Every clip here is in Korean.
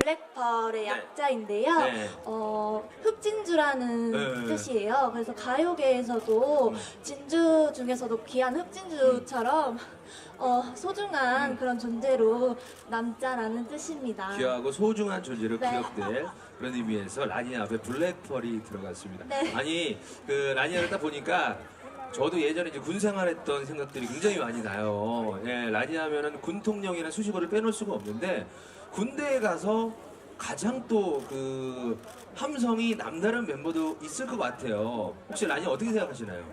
블랙펄의 네. 약자인데요. 네. 어, 흑진주라는 네. 뜻이에요. 그래서 가요계에서도 음. 진주 중에서도 귀한 흑진주처럼 어, 소중한 그런 존재로 남자라는 뜻입니다. 귀하고 소중한 존재로 네. 기억될 그런 의미에서 라니아 앞에 블랙펄이 들어갔습니다. 네. 아니 그 라니아를 딱 보니까 저도 예전에 이제 군 생활했던 생각들이 굉장히 많이 나요. 예, 라니아 하면은 군통령이라는 수식어를 빼놓을 수가 없는데 군대에 가서 가장 또 그 함성이 남다른 멤버도 있을 것 같아요. 혹시 라니아 어떻게 생각하시나요?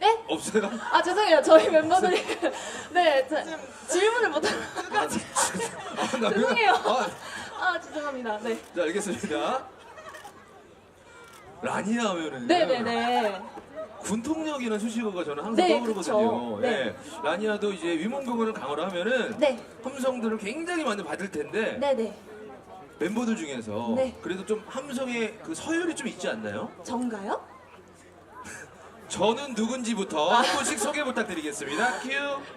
네? 없어요? 아 죄송해요. 저희 멤버들이 네 자, 질문을 못 아, 나 왜- 죄송해요. 아, 아 죄송합니다. 네. 자, 알겠습니다. 라니아 하면은 네네네. 군통령이라는 수식어가 저는 항상 네, 떠오르거든요. 그쵸. 네. 예. 라니아도 이제 위문공연을 강화로 하면은 네. 함성들을 굉장히 많이 받을 텐데 네네. 멤버들 중에서 네. 그래도 좀 함성의 그 서열이 좀 있지 않나요? 전가요? 저는 누군지부터 한 분씩 소개 부탁드리겠습니다. 큐.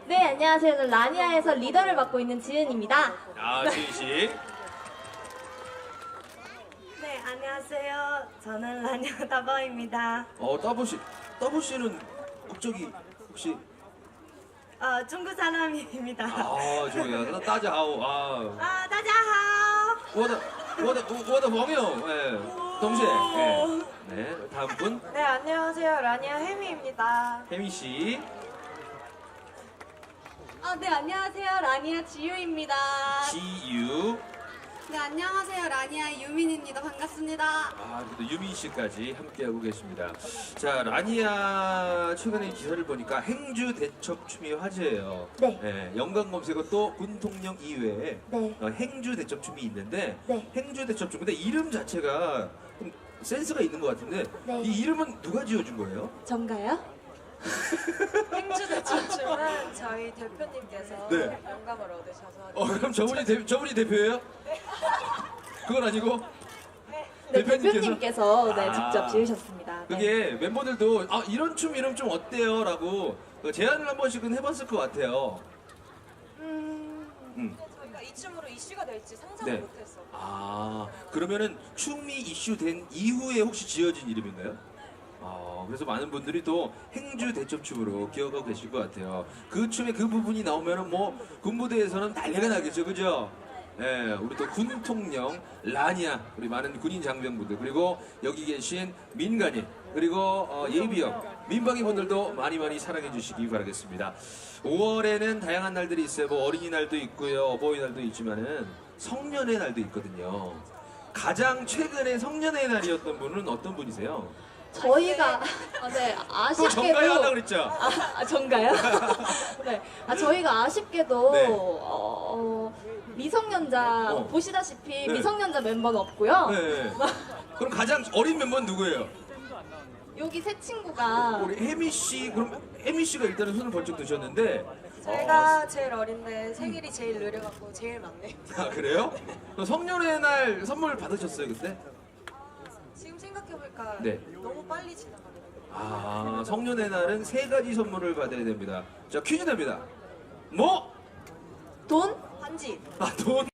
네 안녕하세요. 저는 라니아에서 리더를 맡고 있는 지은입니다. 아, 지희 씨. 안녕하세요. 저는 라녀 따버입니다. 어 따보 씨, 따보 씨는 국적이 혹시 어, 중국 사람입니다. 아 저기야 따자하오 아 아, 다자하오. 워다 워다 워다 멍요 예 동시에 예. 네 다음 분 네, 안녕하세요. 라니아 혜미입니다. 혜미 씨 아, 네, 안녕하세요. 라니아 지유입니다. 지유 네, 안녕하세요. 라니아 유민입니다. 반갑습니다. 아, 그래도 유민 씨까지 함께하고 계십니다. 자, 라니아 최근에 기사를 보니까 행주 대첩 춤이 화제예요. 네. 예, 연관 검색어 또 군통령 이외에 네. 어, 행주 대첩 춤이 있는데 네. 행주 대첩 춤 근데 이름 자체가 좀 센스가 있는 것 같은데 네. 이 이름은 누가 지어준 거예요? 전가요? 행주대첩춤은 저희 대표님께서 네. 영감을 얻으셔서 어, 그럼 저분이 대, 저분이 대표예요? 그건 아니고 네, 대표님께서? 대표님께서 네, 아. 직접 지으셨습니다. 네. 그게 멤버들도 아 이런 춤 이름 좀 어때요?라고 그 제안을 한 번씩은 해봤을 것 같아요. 음, 음. 저희가 이 춤으로 이슈가 될지 상상을 네. 못했어요. 아 그러면은 춤이 이슈된 이후에 혹시 지어진 이름인가요? 아 그래서 많은 분들이 또 행주 대첩춤으로 기억하고 계실 것 같아요. 그 춤의 그 부분이 나오면은 뭐 군부대에서는 난리가 나겠죠, 그죠? 예, 우리 또 군통령 라니아 우리 많은 군인 장병분들 그리고 여기 계신 민간인 그리고 어, 예비역 민방위 분들도 많이 많이 사랑해 주시기 바라겠습니다. 5월에는 다양한 날들이 있어요. 뭐 어린이날도 있고요, 어버이날도 있지만은 성년의 날도 있거든요. 가장 최근에 성년의 날이었던 분은 어떤 분이세요? 저희가 아, 네 또 정가요 하려고 아쉽게도 그랬죠? 아, 아 전가요? 네. 아 저희가 아쉽게도 네. 어, 어, 미성년자 어. 보시다시피 네. 미성년자 멤버는 없고요. 네. 그럼 가장 어린 멤버는 누구예요? 여기 세 친구가 우리 혜미 씨 그럼 혜미 씨가 일단은 손을 번쩍 드셨는데 제가 제일 어린데 생일이 제일 느려갖고 제일 막내. 아 그래요? 그럼 성년의 날 선물 받으셨어요 그때? 지금 생각해보니까 네. 너무 빨리 지나가네요. 아 성년의 날은 세 가지 선물을 받아야 됩니다. 자 퀴즈 됩니다. 뭐? 돈? 반지. 아 돈.